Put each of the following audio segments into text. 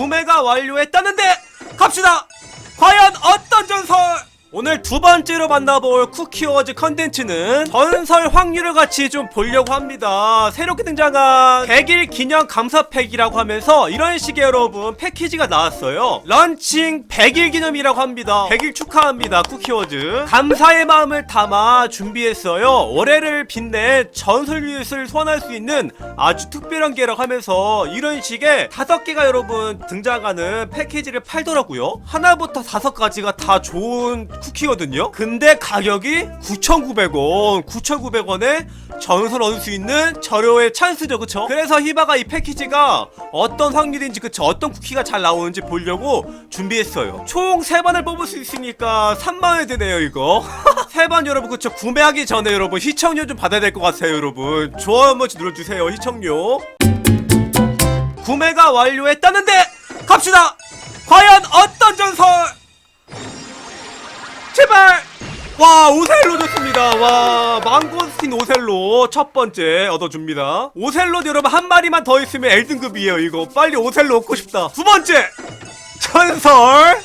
구매가 완료했다는데 갑시다! 과연 어떤 전설 오늘 두 번째로 만나볼 쿠키워즈 컨텐츠는 전설 확률을 같이 좀 보려고 합니다. 새롭게 등장한 100일 기념 감사팩이라고 하면서 이런 식의 여러분 패키지가 나왔어요. 런칭 100일 기념이라고 합니다. 100일 축하합니다. 쿠키워즈. 감사의 마음을 담아 준비했어요. 올해를 빛낸 전설 유닛을 소환할 수 있는 아주 특별한 게라고 하면서 이런 식의 다섯 개가 여러분 등장하는 패키지를 팔더라고요. 하나부터 다섯 가지가 다 좋은 쿠키거든요. 근데 가격이 9,900원. 9,900원에 전설 얻을 수 있는 저렴의 찬스죠, 그쵸? 그래서 히바가 이 패키지가 어떤 확률인지, 그쵸? 어떤 쿠키가 잘 나오는지 보려고 준비했어요. 총 3번을 뽑을 수 있으니까 3만원이 드네요, 이거. 3번 여러분, 그쵸? 구매하기 전에 여러분, 시청료 좀 받아야 될 것 같아요, 여러분. 좋아요 한 번씩 눌러주세요, 시청료. 구매가 완료했다는데 갑시다. 과연 어 와 오셀로 좋습니다. 와 망고스틴 오셀로 첫 번째 얻어줍니다. 오셀로 여러분 한 마리만 더 있으면 엘든급이에요 이거. 빨리 오셀로 얻고 싶다. 두 번째 전설.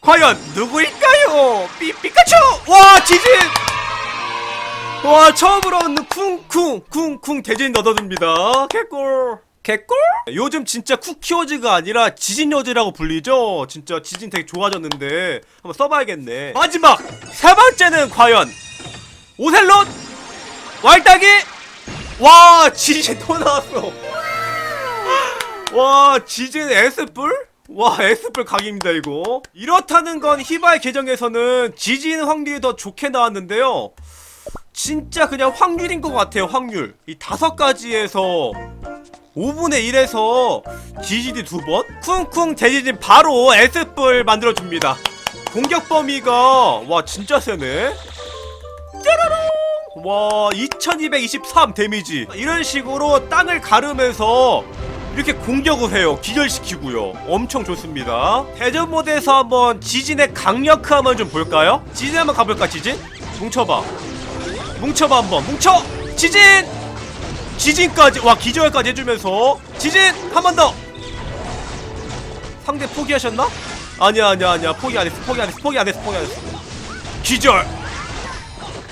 과연 누구일까요? 삐 피카츄. 와 지진. 와 처음으로 얻는 쿵쿵 쿵쿵 대진 얻어줍니다. 개꿀. 개꿀? 요즘 진짜 쿠키워즈가 아니라 지진여즈라고 불리죠? 진짜 지진 되게 좋아졌는데 한번 써봐야겠네 마지막! 세 번째는 과연 오셀롯? 왈딱이? 와 지진 또 나왔어 와 지진 S뿔? 와 S뿔 각입니다 이거 이렇다는 건 히바의 계정에서는 지진 확률이 더 좋게 나왔는데요 진짜 그냥 확률인 것 같아요 확률 이 다섯 가지에서 5분의 1에서 GGD 두 번? 쿵쿵 대지진 바로 S뿔 만들어줍니다. 공격 범위가 와 진짜 세네. 짜라롱! 와 2223 데미지. 이런 식으로 땅을 가르면서 이렇게 공격을 해요. 기절시키고요. 엄청 좋습니다. 대전 모드에서 한번 지진의 강력함을 좀 볼까요? 지진 한번 가볼까 지진? 뭉쳐봐. 뭉쳐봐 한번. 뭉쳐! 지진 지진까지 와 기절까지 해주면서 지진 한 번 더. 상대 포기하셨나? 아니야 아니야 아니야. 포기 안 했어 포기 안 했어 포기 안 했어 포기 안 했어. 기절.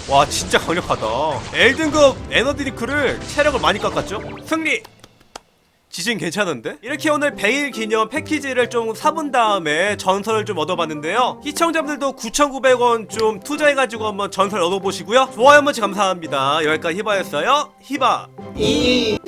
와 진짜 강력하다. 엘든급 에너드링크를 체력을 많이 깎았죠? 승리 지진 괜찮은데? 이렇게 오늘 100일 기념 패키지를 좀 사본 다음에 전설을 좀 얻어봤는데요. 시청자분들도 9,900원 좀 투자해가지고 한번 전설 얻어보시고요. 좋아요 한 번씩 감사합니다. 여기까지 히바였어요. 히바. 이